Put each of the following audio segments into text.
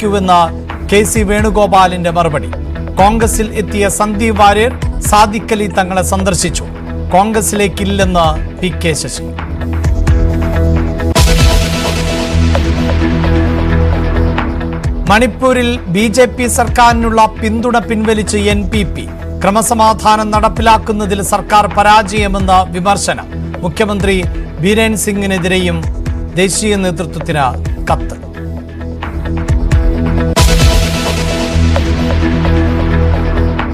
ക്കുവെന്ന് K C വേണുഗോപാലിന്റെ മറുപടി. കോൺഗ്രസിൽ എത്തിയ സന്ദീപ് വാര്യർ സാദിഖലി തങ്ങളെ സന്ദർശിച്ചു. കോൺഗ്രസിലേക്കില്ലെന്ന് പി കെ ശശി. മണിപ്പൂരിൽ ബി ജെ പി സർക്കാരിനുള്ള പിന്തുണ പിൻവലിച്ച് എൻ പി പി. ക്രമസമാധാനം നടപ്പിലാക്കുന്നതിൽ സർക്കാർ പരാജയമെന്ന വിമർശനം. മുഖ്യമന്ത്രി ബീരേൻ സിംഗിനെതിരെയും ദേശീയ നേതൃത്വത്തിന് കത്ത്.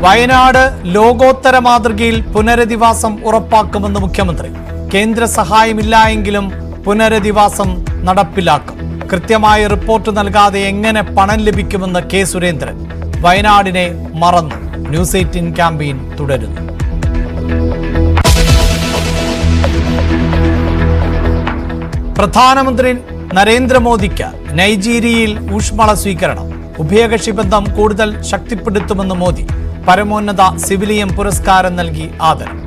വയനാട് ലോകോത്തര മാതൃകയിൽ പുനരധിവാസം ഉറപ്പാക്കുമെന്ന് മുഖ്യമന്ത്രി. കേന്ദ്ര സഹായമില്ല എങ്കിലും പുനരധിവാസം നടപ്പിലാക്കും. കൃത്യമായ റിപ്പോർട്ട് നൽകാതെ എങ്ങനെ പണം ലഭിക്കുമെന്ന് കെ സുരേന്ദ്രൻ. വയനാടിനെ മറന്നു. ന്യൂസ് എയ്റ്റീൻ ക്യാമ്പയിൻ തുടരുന്നു. പ്രധാനമന്ത്രി നരേന്ദ്രമോദിക്ക് നൈജീരിയയിൽ ഊഷ്മള സ്വീകരണം. ഉഭയകക്ഷി ബന്ധം കൂടുതൽ ശക്തിപ്പെടുത്തുമെന്ന് മോദി. പരമോന്നത സിവിലിയൻ പുരസ്കാരം നൽകി ആദരം.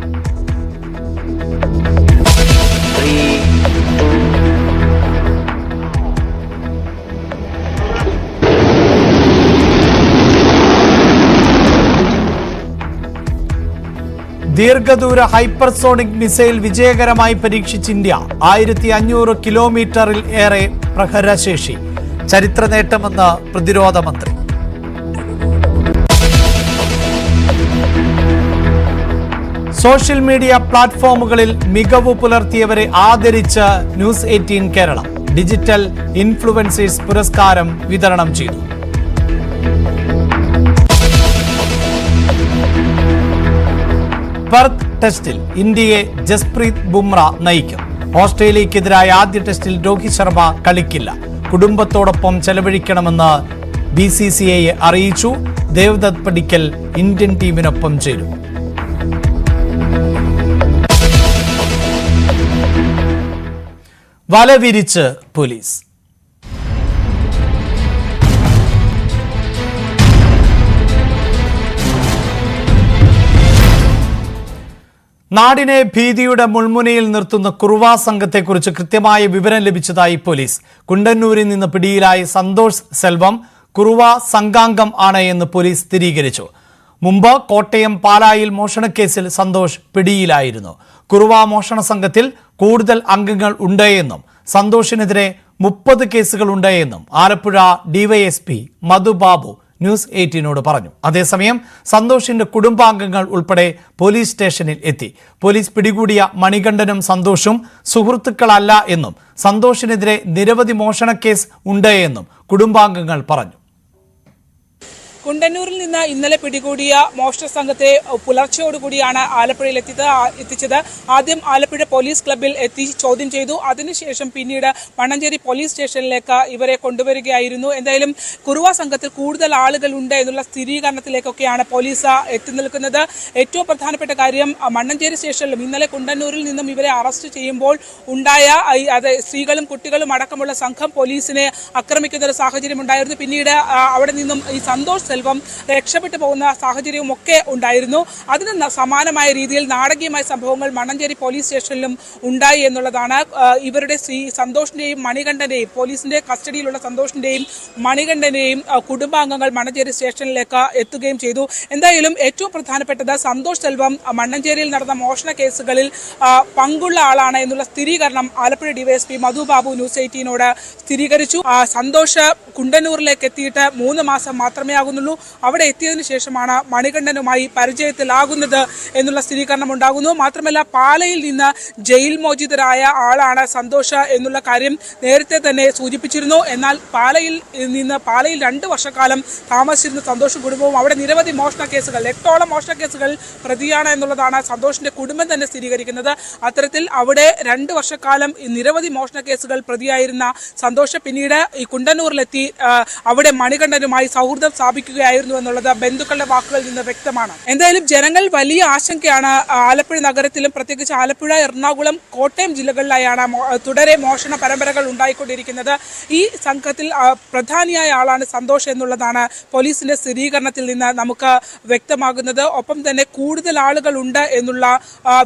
ദീർഘദൂര ഹൈപ്പർസോണിക് മിസൈൽ വിജയകരമായി പരീക്ഷിച്ച് ഇന്ത്യ ആയിരത്തി അഞ്ഞൂറ് കിലോമീറ്ററിൽ ഏറെ പ്രഹരശേഷി. ചരിത്ര നേട്ടമെന്ന് പ്രതിരോധ മന്ത്രി. സോഷ്യൽ മീഡിയ പ്ലാറ്റ്ഫോമുകളിൽ മികവ് പുലർത്തിയവരെ ആദരിച്ച് news eighteen Keralam. Digital influencers പുരസ്കാരം വിതരണം ചെയ്തു. പെർത്ത് ടെസ്റ്റിൽ ഇന്ത്യയെ ജസ്പ്രീത് ബുംറ നയിക്കും. ഓസ്ട്രേലിയക്കെതിരായ ആദ്യ ടെസ്റ്റിൽ രോഹിത് ശർമ്മ കളിക്കില്ല. കുടുംബത്തോടൊപ്പം ചെലവഴിക്കണമെന്ന് ബി സി സി ഐ അറിയിച്ചു. ദേവദത്ത് പടിക്കൽ ഇന്ത്യൻ ടീമിനൊപ്പം ചേരും. വല വിരിച്ച് പോലീസ്. നാടിനെ ഭീതിയുടെ മുൾമുനയിൽ നിർത്തുന്ന കുറുവാ സംഘത്തെക്കുറിച്ച് കൃത്യമായ വിവരം ലഭിച്ചതായി പോലീസ്. കുണ്ടന്നൂരിൽ നിന്ന് പിടിയിലായ സന്തോഷ് സെൽവം കുറുവാ സംഘാംഗം ആണ് എന്ന് പോലീസ് സ്ഥിരീകരിച്ചു. മുമ്പ് കോട്ടയം പാലായിൽ മോഷണക്കേസിൽ സന്തോഷ് പിടിയിലായിരുന്നു. കുറുവ മോഷണ സംഘത്തിൽ കൂടുതൽ അംഗങ്ങൾ ഉണ്ടെന്നും സന്തോഷിനെതിരെ മുപ്പത് കേസുകൾ ഉണ്ടെന്നും ആലപ്പുഴ ഡിവൈഎസ്പി മധുബാബു ന്യൂസ് എയ്റ്റീനോട് പറഞ്ഞു. അതേസമയം സന്തോഷിന്റെ കുടുംബാംഗങ്ങൾ ഉൾപ്പെടെ പോലീസ് സ്റ്റേഷനിൽ എത്തി. പോലീസ് പിടികൂടിയ മണികണ്ഠനും സന്തോഷും സുഹൃത്തുക്കളല്ല എന്നും സന്തോഷിനെതിരെ നിരവധി മോഷണക്കേസ് ഉണ്ട് എന്നും കുടുംബാംഗങ്ങൾ പറഞ്ഞു. കുണ്ടന്നൂരിൽ നിന്ന് ഇന്നലെ പിടികൂടിയ മോഷ്ട സംഘത്തെ പുലർച്ചെയോടുകൂടിയാണ് ആലപ്പുഴയിൽ എത്തിയത്. എത്തിച്ചത്. ആദ്യം ആലപ്പുഴ പോലീസ് ക്ലബ്ബിൽ എത്തി ചോദ്യം ചെയ്തു. അതിനുശേഷം പിന്നീട് മണ്ണഞ്ചേരി പോലീസ് സ്റ്റേഷനിലേക്ക് ഇവരെ കൊണ്ടുവരികയായിരുന്നു. എന്തായാലും കുറുവ സംഘത്തിൽ കൂടുതൽ ആളുകൾ ഉണ്ട് എന്നുള്ള സ്ഥിരീകരണത്തിലേക്കൊക്കെയാണ് പോലീസ് എത്തി നിൽക്കുന്നത്. ഏറ്റവും പ്രധാനപ്പെട്ട കാര്യം മണ്ണഞ്ചേരി സ്റ്റേഷനിലും ഇന്നലെ കുണ്ടന്നൂരിൽ നിന്നും ഇവരെ അറസ്റ്റ് ചെയ്യുമ്പോൾ ഉണ്ടായ അത് സ്ത്രീകളും കുട്ടികളും അടക്കമുള്ള സംഘം പോലീസിനെ ആക്രമിക്കുന്ന ഒരു സാഹചര്യം ഉണ്ടായിരുന്നു. പിന്നീട് അവിടെ നിന്നും ഈ സന്തോഷ് സെൽവം രക്ഷപ്പെട്ടു പോകുന്ന സാഹചര്യവും ഒക്കെ ഉണ്ടായിരുന്നു. അതിന് സമാനമായ രീതിയിൽ നാടകീയമായ സംഭവങ്ങൾ മണ്ണഞ്ചേരി പോലീസ് സ്റ്റേഷനിലും ഉണ്ടായി എന്നുള്ളതാണ്. ഇവരുടെ ശ്രീ സന്തോഷിന്റെയും മണികണ്ഠന്റെയും പോലീസിന്റെ കസ്റ്റഡിയിലുള്ള സന്തോഷിന്റെയും മണികണ്ഠന്റെയും കുടുംബാംഗങ്ങൾ മണ്ണഞ്ചേരി സ്റ്റേഷനിലേക്ക് എത്തുകയും ചെയ്തു. എന്തായാലും ഏറ്റവും പ്രധാനപ്പെട്ടത് സന്തോഷ് സെൽവം മണ്ണഞ്ചേരിയിൽ നടന്ന മോഷണ കേസുകളിൽ പങ്കുള്ള ആളാണ് എന്നുള്ള സ്ഥിരീകരണം ആലപ്പുഴ ഡിവൈഎസ്പി മധു ബാബു ന്യൂസ് എയ്റ്റീനോട് സ്ഥിരീകരിച്ചു. സന്തോഷ് കുണ്ടന്നൂരിലേക്ക് എത്തിയിട്ട് മൂന്ന് മാസം മാത്രമേ ആകുന്നുള്ളൂ. അവിടെ എത്തിയതിനു ശേഷമാണ് മണികണ്ഠനുമായി പരിചയത്തിലാകുന്നത് എന്നുള്ള സ്ഥിരീകരണം ഉണ്ടാകുന്നു. മാത്രമല്ല പാലയിൽ നിന്ന് ജയിൽ മോചിതരായ ആളാണ് സന്തോഷ എന്നുള്ള കാര്യം നേരത്തെ തന്നെ സൂചിപ്പിച്ചിരുന്നു. എന്നാൽ പാലയിൽ നിന്ന് പാലയിൽ രണ്ട് വർഷക്കാലം താമസിച്ചിരുന്ന സന്തോഷ കുടുംബവും അവിടെ നിരവധി മോഷണ കേസുകൾ എട്ടോളം മോഷണ കേസുകൾ പ്രതിയാണ് എന്നുള്ളതാണ് സന്തോഷിന്റെ കുടുംബം തന്നെ സ്ഥിരീകരിക്കുന്നത്. അത്തരത്തിൽ അവിടെ രണ്ട് വർഷക്കാലം നിരവധി മോഷണ കേസുകൾ പ്രതിയായിരുന്ന സന്തോഷ് പിന്നീട് ഈ കുണ്ടന്നൂരിലെത്തി അവിടെ മണികണ്ഠനുമായി സൗഹൃദം സ്ഥാപിക്കുകയും ശ്രമിക്കുകയായിരുന്നു എന്നുള്ളത് ബന്ധുക്കളുടെ വാക്കുകളിൽ നിന്ന് വ്യക്തമാണ്. എന്തായാലും ജനങ്ങൾ വലിയ ആശങ്കയാണ്. ആലപ്പുഴ നഗരത്തിലും പ്രത്യേകിച്ച് ആലപ്പുഴ എറണാകുളം കോട്ടയം ജില്ലകളിലായാണ് തുടരെ മോഷണ പരമ്പരകൾ ഉണ്ടായിക്കൊണ്ടിരിക്കുന്നത്. ഈ സംഘത്തിൽ പ്രധാനിയായ ആളാണ് സന്തോഷ് എന്നുള്ളതാണ് പോലീസിന്റെ സ്ഥിരീകരണത്തിൽ നിന്ന് നമുക്ക് വ്യക്തമാകുന്നത്. ഒപ്പം തന്നെ കൂടുതൽ ആളുകൾ ഉണ്ട് എന്നുള്ള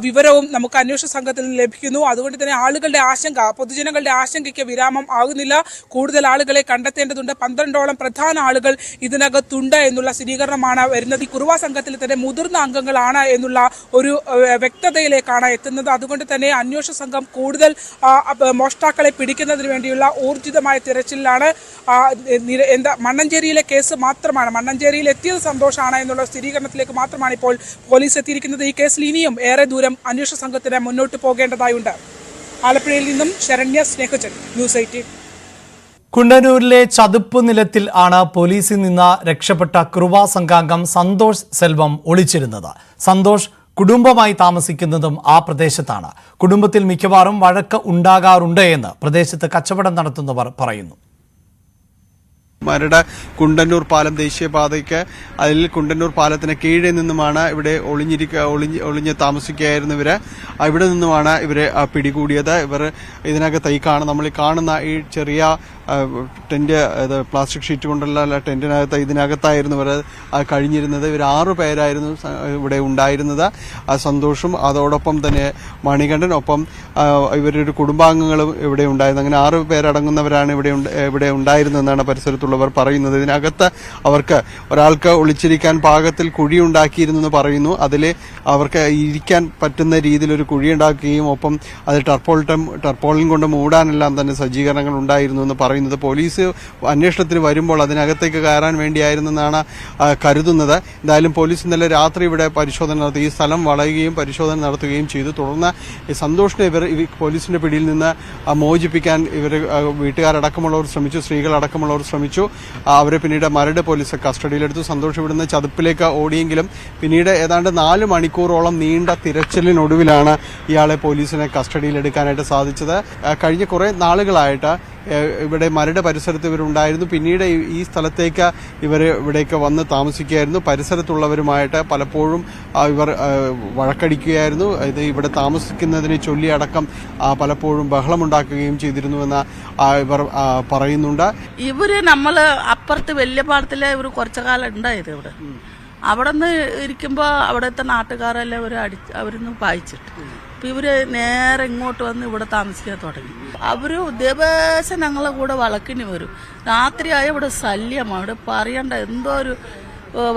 വിവരവും നമുക്ക് അന്വേഷണ സംഘത്തിൽ നിന്ന് ലഭിക്കുന്നു. അതുകൊണ്ട് തന്നെ ആളുകളുടെ ആശങ്ക പൊതുജനങ്ങളുടെ ആശങ്കയ്ക്ക് വിരാമം ആകുന്നില്ല. കൂടുതൽ ആളുകളെ കണ്ടെത്തേണ്ടതുണ്ട്. പന്ത്രണ്ടോളം പ്രധാന ആളുകൾ ഇതിനകത്തുണ്ട് എന്നുള്ള സ്ഥിരീകരണമാണ് വരുന്നത്. ഈ കുറുവ സംഘത്തിൽ തന്നെ മുതിർന്ന അംഗങ്ങളാണ് എന്നുള്ള ഒരു വ്യക്തതയിലേക്കാണ് എത്തുന്നത്. അതുകൊണ്ട് തന്നെ അന്വേഷണ സംഘം കൂടുതൽ മോഷ്ടാക്കളെ പിടിക്കുന്നതിന് വേണ്ടിയുള്ള ഊർജിതമായ തിരച്ചിലാണ് എന്താ മണ്ണഞ്ചേരിയിലെ കേസ് മാത്രമാണ്. മണ്ണഞ്ചേരിയിൽ എത്തിയത് സന്തോഷമാണ് എന്നുള്ള സ്ഥിരീകരണത്തിലേക്ക് മാത്രമാണ് ഇപ്പോൾ പോലീസ് എത്തിയിരിക്കുന്നത്. ഈ കേസിൽ ഇനിയും ഏറെ ദൂരം അന്വേഷണ സംഘത്തിന് മുന്നോട്ട് പോകേണ്ടതായുണ്ട്. ആലപ്പുഴയിൽ നിന്നും ശരണ്യ സ്നേഹജൻ ന്യൂസ് എയ്റ്റീൻ. കുണ്ടന്നൂരിലെ ചതുപ്പ് നിലത്തിൽ ആണ് പോലീസിൽ നിന്ന് രക്ഷപ്പെട്ട കുറുവ സംഘാംഗം സന്തോഷ് സെൽവം ഒളിച്ചിരുന്നത്. സന്തോഷ് കുടുംബമായി താമസിക്കുന്നതും ആ പ്രദേശത്താണ്. കുടുംബത്തിൽ മിക്കവാറും വഴക്ക് ഉണ്ടാകാറുണ്ട് എന്ന് പ്രദേശത്ത് കച്ചവടം നടത്തുന്നവർ പറയുന്നു. മാരുടെ കുണ്ടന്നൂർ പാലം ദേശീയപാതയ്ക്ക് അതിൽ കുണ്ടന്നൂർ പാലത്തിന് കീഴിൽ നിന്നുമാണ് ഇവിടെ ഒളിഞ്ഞിരിക്ക ഒളിഞ്ഞ് ഒളിഞ്ഞ് താമസിക്കുകയായിരുന്നു ഇവർ. ഇവിടെ നിന്നുമാണ് ഇവരെ പിടികൂടിയത്. ഇവർ ഇതിനകത്ത് ഈ നമ്മൾ കാണുന്ന ഈ ചെറിയ ടെന്റ് ഇത് പ്ലാസ്റ്റിക് ഷീറ്റ് കൊണ്ടുള്ള ടെന്റിനകത്ത് ഇതിനകത്തായിരുന്നു ഇവർ കഴിഞ്ഞിരുന്നത്. ഇവർ ആറു പേരായിരുന്നു ഇവിടെ ഉണ്ടായിരുന്നത്. ആ, സന്തോഷും അതോടൊപ്പം തന്നെ മണികണ്ഠൻ ഒപ്പം ഇവരുടെ കുടുംബാംഗങ്ങളും ഇവിടെ ഉണ്ടായിരുന്നു. അങ്ങനെ ആറ് പേരടങ്ങുന്നവരാണ് ഇവിടെ ഇവിടെ ഉണ്ടായിരുന്നതെന്നാണ് പരിസരത്തുള്ളവർ പറയുന്നത്. ഇതിനകത്ത് അവർക്ക് ഒരാൾക്ക് ഒളിച്ചിരിക്കാൻ പാകത്തിൽ കുഴി ഉണ്ടാക്കിയിരുന്നെന്ന് പറയുന്നു. അതിൽ അവർക്ക് ഇരിക്കാൻ പറ്റുന്ന രീതിയിൽ ഒരു കുഴി ഉണ്ടാക്കുകയും ഒപ്പം അത് ടർപ്പോൾട്ടം ടർപ്പോളിൻ കൊണ്ട് മൂടാനെല്ലാം തന്നെ സജ്ജീകരണങ്ങൾ ഉണ്ടായിരുന്നു എന്ന് പറയുന്നത്. പോലീസ് അന്വേഷണത്തിന് വരുമ്പോൾ അതിനകത്തേക്ക് കയറാൻ വേണ്ടിയായിരുന്നെന്നാണ് കരുതുന്നത്. എന്തായാലും പോലീസ് ഇന്നലെ രാത്രി ഇവിടെ പരിശോധന നടത്തി. ഈ സ്ഥലം വളയുകയും പരിശോധന നടത്തുകയും ചെയ്തു. തുടർന്ന് സന്തോഷിനെ ഇവർ പോലീസിന്റെ പിടിയിൽ നിന്ന് മോചിപ്പിക്കാൻ ഇവർ വീട്ടുകാരടക്കമുള്ളവർ ശ്രമിച്ചു സ്ത്രീകളടക്കമുള്ളവർ ശ്രമിച്ചു. അവരെ പിന്നീട് മരട് പോലീസ് കസ്റ്റഡിയിലെടുത്തു. സന്തോഷ് ഇവിടുന്ന് ചതുപ്പിലേക്ക് ഓടിയെങ്കിലും പിന്നീട് ഏതാണ്ട് നാല് മണിക്കൂറോളം നീണ്ട തിരച്ചിലിനൊടുവിലാണ് ഇയാളെ പോലീസിനെ കസ്റ്റഡിയിലെടുക്കാനായിട്ട് സാധിച്ചത്. കഴിഞ്ഞ കുറേ നാളുകളായിട്ട് ഇവിടെ മരട് പരിസരത്ത് ഇവരുണ്ടായിരുന്നു. പിന്നീട് ഈ- സ്ഥലത്തേക്ക് ഇവർ ഇവിടേക്ക് വന്ന് താമസിക്കുകയായിരുന്നു. പരിസരത്തുള്ളവരുമായിട്ട് പലപ്പോഴും ഇവർ വഴക്കടിക്കുകയായിരുന്നു. ഇത് ഇവിടെ താമസിക്കുന്നതിനെ ചൊല്ലി അടക്കം പലപ്പോഴും ബഹളമുണ്ടാക്കുകയും ചെയ്തിരുന്നുവെന്ന് ഇവർ പറയുന്നുണ്ട്. ഇവർ നമ്മൾ അപ്പുറത്ത് വലിയ പാടത്തിലെ ഇവർ കുറച്ചു കാലം ഉണ്ടായത് ഇവിടെ. അവിടെ നിന്ന് ഇരിക്കുമ്പോ അവിടുത്തെ നാട്ടുകാരെല്ലാം അവർ അടി അവരൊന്ന് പായിച്ചിട്ട്. അപ്പൊ ഇവർ നേരെ ഇങ്ങോട്ട് വന്ന് ഇവിടെ താമസിക്കാൻ തുടങ്ങി. അവർ ദിവസം ഞങ്ങളെ കൂടെ വളക്കിന് വരും. രാത്രിയായ ഇവിടെ ശല്യമാണ്. ഇവിടെ പറയണ്ട എന്തോ ഒരു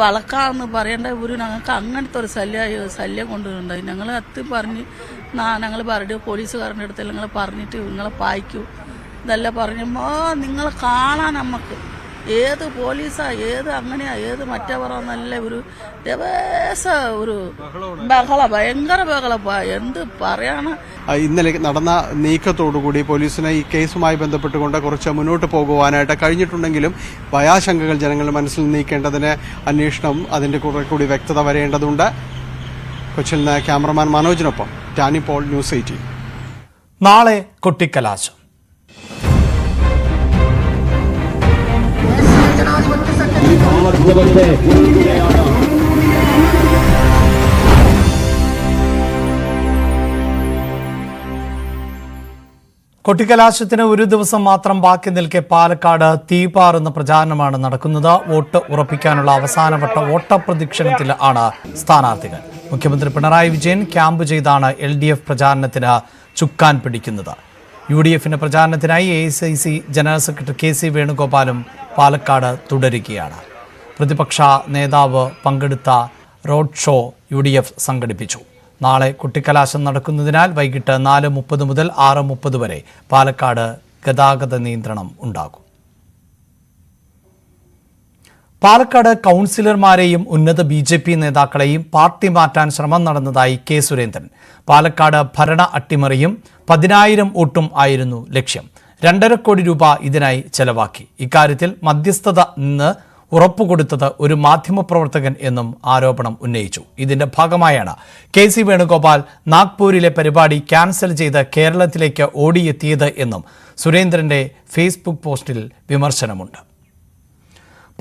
വളക്കാന്ന് പറയണ്ട. ഇവർ ഞങ്ങൾക്ക് അങ്ങനത്തെ ഒരു ശല്യമായി ശല്യം കൊണ്ടുവരുന്നുണ്ടായി ഞങ്ങൾ അത്തി പറഞ്ഞ് ഞങ്ങൾ പറഞ്ഞു പോലീസുകാരന്റെ അടുത്ത് ഞങ്ങൾ പറഞ്ഞിട്ട് നിങ്ങളെ പായിക്കൂ. ഇതെല്ലാം പറഞ്ഞപ്പോ നിങ്ങളെ കാണാൻ നമുക്ക് ഏത് പോലീസാ ഏത് അങ്ങനെയാ ഏത് മറ്റവറാന്നല്ല ഒരു ദിവസ ഒരു ബഹള ഭയങ്കര ബഹളപ്പാ. എന്ത് പറയാനാ ഇന്നലെ നടന്ന നീക്കത്തോടുകൂടി പോലീസിനെ ഈ കേസുമായി ബന്ധപ്പെട്ടുകൊണ്ട് കുറച്ച് മുന്നോട്ട് പോകുവാനായിട്ട് കഴിഞ്ഞിട്ടുണ്ടെങ്കിലും ഭയാശങ്കകൾ ജനങ്ങളുടെ മനസ്സിൽ നീക്കേണ്ടതിന് അന്വേഷണം അതിന്റെ കുറെ കൂടി വ്യക്തത വരേണ്ടതുണ്ട്. കൊച്ചിയിൽ നിന്ന് ക്യാമറമാൻ മനോജിനൊപ്പം ടാനി പോൾ ന്യൂസ് എയ്റ്റീൻ. നാളെ കൊട്ടിക്കലാശം. കൊട്ടിക്കലാശത്തിന് ഒരു ദിവസം മാത്രം ബാക്കി നിൽക്കെ പാലക്കാട് തീപാറുന്ന പ്രചാരണമാണ് നടക്കുന്നത്. വോട്ട് ഉറപ്പിക്കാനുള്ള അവസാനവട്ട വോട്ടപ്രദക്ഷിണത്തിൽ ആണ് സ്ഥാനാർത്ഥികൾ. മുഖ്യമന്ത്രി പിണറായി വിജയൻ ക്യാമ്പ് ചെയ്താണ് എൽ ഡി എഫ് പ്രചാരണത്തിന് ചുക്കാൻ പിടിക്കുന്നത്. യു ഡി എഫിന്റെ പ്രചാരണത്തിനായി A I C general secretary K C വേണുഗോപാലും Palakkad തുടരുകയാണ്. പ്രതിപക്ഷ നേതാവ് പങ്കെടുത്ത road show U D F സംഘടിപ്പിച്ചു. നാളെ കുട്ടിക്കലാശം നടക്കുന്നതിനാൽ വൈകിട്ട് നാല് മുപ്പത് മുതൽ ആറ് മുപ്പത് വരെ പാലക്കാട് ഗതാഗത നിയന്ത്രണം ഉണ്ടാകും. പാലക്കാട് കൗൺസിലർമാരെയും ഉന്നത ബി ജെ പി നേതാക്കളെയും പാർട്ടി മാറ്റാൻ ശ്രമം നടന്നതായി കെ സുരേന്ദ്രൻ. പാലക്കാട് ഭരണ അട്ടിമറിയും പതിനായിരം വോട്ടും ആയിരുന്നു ലക്ഷ്യം. രണ്ടര കോടി രൂപ ഇതിനായി ചെലവാക്കി. ഇക്കാര്യത്തിൽ മധ്യസ്ഥത നിന്ന് ഉറപ്പുകൊടുത്തത് ഒരു മാധ്യമപ്രവർത്തകൻ എന്നും ആരോപണം ഉന്നയിച്ചു. ഇതിന്റെ ഭാഗമായാണ് കെ സി വേണുഗോപാൽ നാഗ്പൂരിലെ പരിപാടി ക്യാൻസൽ ചെയ്ത് കേരളത്തിലേക്ക് ഓടിയെത്തിയത് എന്നും സുരേന്ദ്രന്റെ ഫേസ്ബുക്ക് പോസ്റ്റിൽ വിമർശനമുണ്ട്.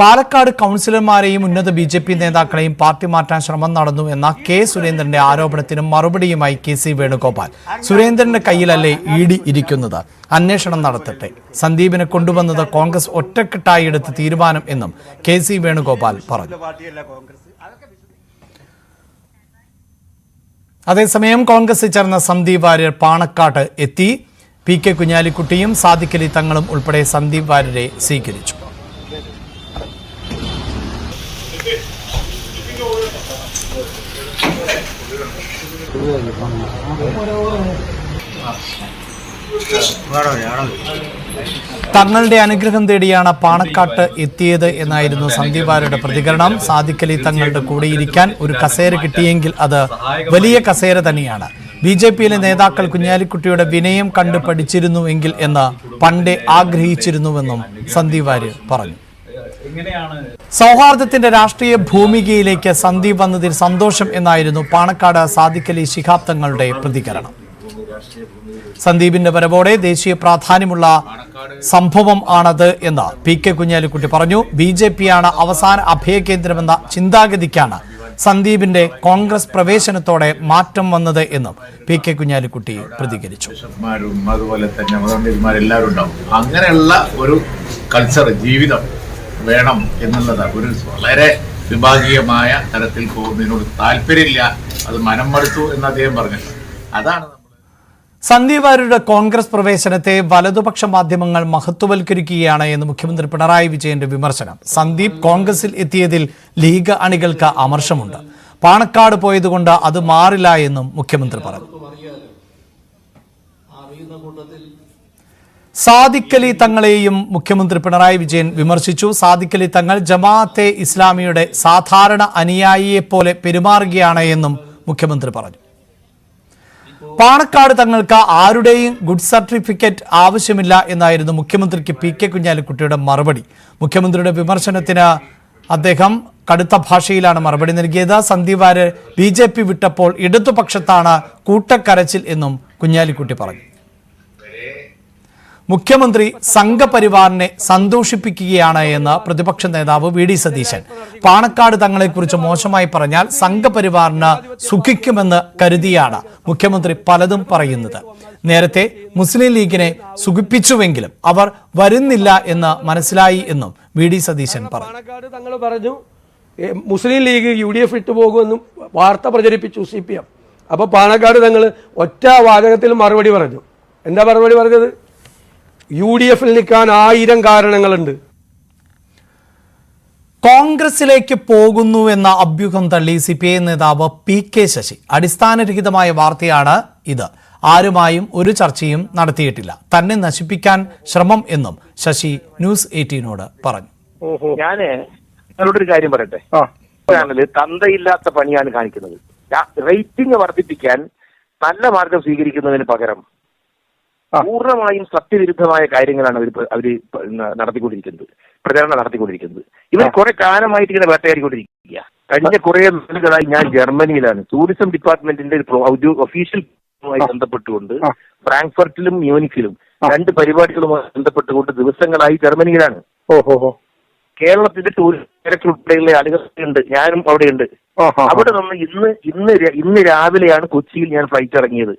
പാലക്കാട് കൗൺസിലർമാരെയും ഉന്നത ബി ജെ പി നേതാക്കളെയും പാർട്ടി മാറ്റാൻ ശ്രമം നടന്നു എന്ന കെ സുരേന്ദ്രന്റെ ആരോപണത്തിന് മറുപടിയുമായി കെ സി വേണുഗോപാൽ. സുരേന്ദ്രന്റെ കയ്യിലല്ലേ ഇ ഡി ഇരിക്കുന്നത്? അന്വേഷണം നടത്തട്ടെ. സന്ദീപിനെ കൊണ്ടുവന്നത് കോൺഗ്രസ് ഒറ്റക്കെട്ടായി എടുത്ത തീരുമാനം എന്നും കെ സി വേണുഗോപാൽ പറഞ്ഞു. അതേസമയം കോൺഗ്രസ് ചേർന്ന സന്ദീപ് വാര്യർ പാണക്കാട്ട് എത്തി. പി കെ കുഞ്ഞാലിക്കുട്ടിയും സാദിഖലി തങ്ങളും ഉൾപ്പെടെ സന്ദീപ് വാര്യരെ സ്വീകരിച്ചു. തങ്ങളുടെ അനുഗ്രഹം തേടിയാണ് പാണക്കാട്ട് എത്തിയത് എന്നായിരുന്നു സന്ദീപ് വാര്യരുടെ പ്രതികരണം സാദിഖലി തങ്ങളുടെ കൂടെയിരിക്കാൻ ഒരു കസേര കിട്ടിയെങ്കിൽ അത് വലിയ കസേര തന്നെയാണ്. ബി ജെ പിയിലെ നേതാക്കൾ കുഞ്ഞാലിക്കുട്ടിയുടെ വിനയം കണ്ടു പഠിച്ചിരുന്നുവെങ്കിൽ എന്ന് പണ്ടേ ആഗ്രഹിച്ചിരുന്നുവെന്നും സന്ദീപ് പറഞ്ഞു. സൗഹാർദ്ദത്തിന്റെ രാഷ്ട്രീയ ഭൂമികയിലേക്ക് സന്ദീപ് വന്നതിൽ സന്തോഷം എന്നായിരുന്നു പാണക്കാട് സാദിഖലി ശിഹാബ് തങ്ങളുടെ പ്രതികരണം. സന്ദീപിന്റെ വരവോടെ ദേശീയ പ്രാധാന്യമുള്ള സംഭവം ആണത് എന്ന് പി കെ കുഞ്ഞാലിക്കുട്ടി പറഞ്ഞു. ബി ജെ പിയാണ് അവസാന അഭയകേന്ദ്രമെന്ന ചിന്താഗതിക്കാണ് സന്ദീപിന്റെ കോൺഗ്രസ് പ്രവേശനത്തോടെ മാറ്റം വന്നത് എന്നും പി കെ കുഞ്ഞാലിക്കുട്ടി പ്രതികരിച്ചു. അതുപോലെ തന്നെ അങ്ങനെയുള്ള ഒരു കൾച്ചർ ജീവിതം വേണം എന്നുള്ളത് ഒരു വളരെ വിഭാഗീയമായ തരത്തിൽ പോകുന്നതിനോട് താല്പര്യമില്ല. അത് മനം മടുത്തു എന്ന് അദ്ദേഹം പറഞ്ഞു അതാണ് നമ്മൾ സന്ദീപ് വാര്യരുടെ കോൺഗ്രസ് പ്രവേശനത്തെ വലതുപക്ഷ മാധ്യമങ്ങൾ മഹത്വവൽക്കരിക്കുകയാണ് എന്ന് മുഖ്യമന്ത്രി പിണറായി വിജയന്റെ വിമർശനം. സന്ദീപ് കോൺഗ്രസിൽ എത്തിയതിൽ ലീഗ് അണികൾക്ക് അമർഷമുണ്ട്. പാണക്കാട് പോയതുകൊണ്ട് അത് മാറില്ല എന്നും മുഖ്യമന്ത്രി പറഞ്ഞു. സാദിഖലി തങ്ങളെയും മുഖ്യമന്ത്രി പിണറായി വിജയൻ വിമർശിച്ചു. സാദിഖലി തങ്ങൾ ജമാഅത്തെ ഇസ്ലാമിയുടെ സാധാരണ അനുയായിയെ പോലെ പെരുമാറുകയാണ് എന്നും മുഖ്യമന്ത്രി പറഞ്ഞു. പാണക്കാട് തങ്ങൾക്ക് ആരുടെയും ഗുഡ് സർട്ടിഫിക്കറ്റ് ആവശ്യമില്ല എന്നായിരുന്നു മുഖ്യമന്ത്രിക്ക് പി കെ കുഞ്ഞാലിക്കുട്ടിയുടെ മറുപടി. മുഖ്യമന്ത്രിയുടെ വിമർശനത്തിന് അദ്ദേഹം കടുത്ത ഭാഷയിലാണ് മറുപടി നൽകിയത്. Sandeep Warrier B J P വിട്ടപ്പോൾ ഇടതുപക്ഷത്താണ് കൂട്ടക്കരച്ചിൽ എന്നും കുഞ്ഞാലിക്കുട്ടി പറഞ്ഞു. മുഖ്യമന്ത്രി സംഘപരിവാറിനെ സന്തോഷിപ്പിക്കുകയാണ് എന്ന് പ്രതിപക്ഷ നേതാവ് വി ഡി സതീശൻ. പാണക്കാട് തങ്ങളെക്കുറിച്ച് മോശമായി പറഞ്ഞാൽ സംഘപരിവാറിന് സുഖിക്കുമെന്ന് കരുതിയാണ് മുഖ്യമന്ത്രി പലതും പറയുന്നത്. നേരത്തെ മുസ്ലിം ലീഗിനെ സുഖിപ്പിച്ചുവെങ്കിലും അവർ വരുന്നില്ല എന്ന് മനസ്സിലായി എന്നും വി ഡി സതീശൻ പറഞ്ഞു. Muslim League U D F ഇട്ടുപോകുമെന്നും വാർത്ത പ്രചരിപ്പിച്ചു സി പി എം. അപ്പോൾ പാണക്കാട് തങ്ങൾ ഒറ്റ വാചകത്തിൽ മറുപടി പറഞ്ഞു. എന്താ മറുപടി പറഞ്ഞത്? യു ഡി എഫിൽ നിൽക്കാൻ ആയിരം കാരണങ്ങളുണ്ട്. കോൺഗ്രസിലേക്ക് പോകുന്നു എന്ന അഭ്യൂഹം തള്ളി സി പി ഐ നേതാവ് പി കെ ശശി. അടിസ്ഥാനരഹിതമായ വാർത്തയാണ് ഇത്. ആരുമായും ഒരു ചർച്ചയും നടത്തിയിട്ടില്ല. തന്നെ നശിപ്പിക്കാൻ ശ്രമം എന്നും ശശി ന്യൂസ് എയ്റ്റീനോട് പറഞ്ഞു. ഞാൻ നിങ്ങളോടൊരു കാര്യം പറയട്ടെ? തന്തയില്ലാത്ത പണിയാണ് കാണിക്കുന്നത്. റേറ്റിംഗ് വർദ്ധിപ്പിക്കാൻ നല്ല മാർഗം സ്വീകരിക്കുന്നതിന് പകരം പൂർണമായും സത്യവിരുദ്ധമായ കാര്യങ്ങളാണ് അവർ അവർ നടത്തിക്കൊണ്ടിരിക്കുന്നത്. പ്രചരണം നടത്തിക്കൊണ്ടിരിക്കുന്നത്. ഇവർ കുറെ കാലമായിട്ട് ഇങ്ങനെ വേട്ടയാടിക്കൊണ്ടിരിക്കുക. കഴിഞ്ഞ കുറെ നാളുകളായി ഞാൻ ജർമ്മനിയിലാണ്. ടൂറിസം ഡിപ്പാർട്ട്മെന്റിന്റെ ഒരു ഒഫീഷ്യൽ ബന്ധപ്പെട്ടുകൊണ്ട് ഫ്രാങ്ക്ഫർട്ടിലും മ്യൂണിക്കിലും രണ്ട് പരിപാടികളുമായി ബന്ധപ്പെട്ടുകൊണ്ട് ദിവസങ്ങളായി ജർമ്മനിയിലാണ്. കേരളത്തിന്റെ ടൂറിസം ഡയറക്ടർ ഉൾപ്പെടെയുള്ള ആളുകൾ ഉണ്ട് ഞാനും അവിടെയുണ്ട്. അവിടെ നിന്ന് ഇന്ന് ഇന്ന് ഇന്ന് രാവിലെയാണ് കൊച്ചിയിൽ ഞാൻ ഫ്ലൈറ്റ് ഇറങ്ങിയത്.